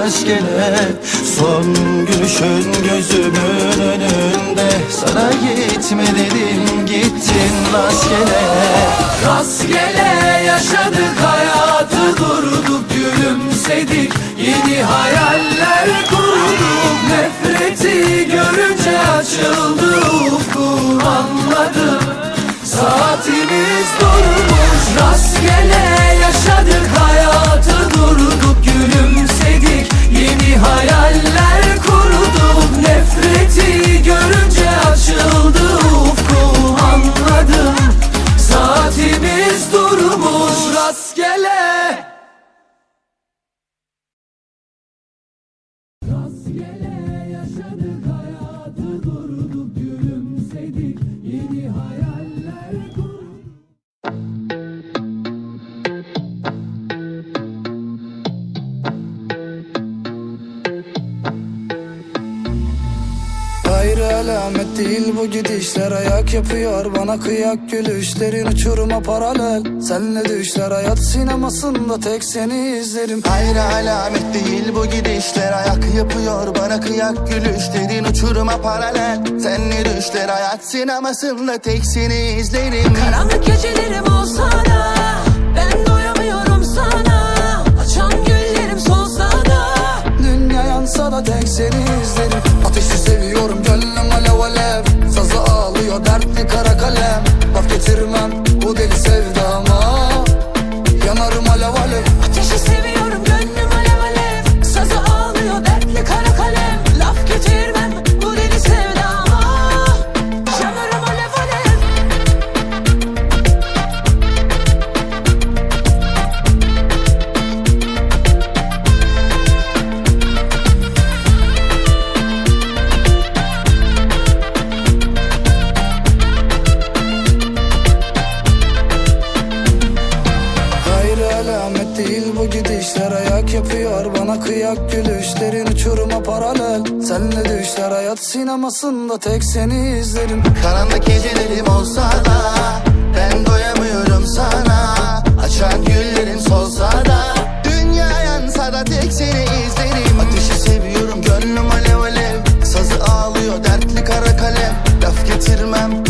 gittin rastgele Son gülüşün gözümün önünde. Sana gitme dedim gittin rastgele. Rastgele yaşadık hayatı durduk gülümsedik. Yeni hayaller kurduk nefreti görünce açıldı ufkum anladım. Saatimiz durmuş rastgele Yeni Hayır alamet değil bu gidişler. Ayak yapıyor bana kıyak gülüşlerin uçuruma paralel. Senle düşler hayat sinemasında tek seni izlerim. Hayır alamet değil bu gidişler. Ayak yapıyor bana kıyak gülüşlerin uçuruma paralel. Senle düşler hayat sinemasında tek seni izlerim. Karanlık gecelerim olsa da Ben doyamıyorum sana. Açan güllerim solsa da Dünya yansa da tek seni izlerim bana kıyak gülüşlerin uçuruma paralel Senle düşler hayat sinemasında tek seni izlerim. Karanlık gecelerim olsa da Ben doyamıyorum sana. Açan güllerin solsa da Dünya yansa da tek seni izlerim. Ateşi seviyorum gönlüm alev alev. Sazı ağlıyor dertli kara kalem. Laf getirmem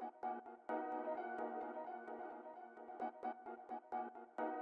Thank you.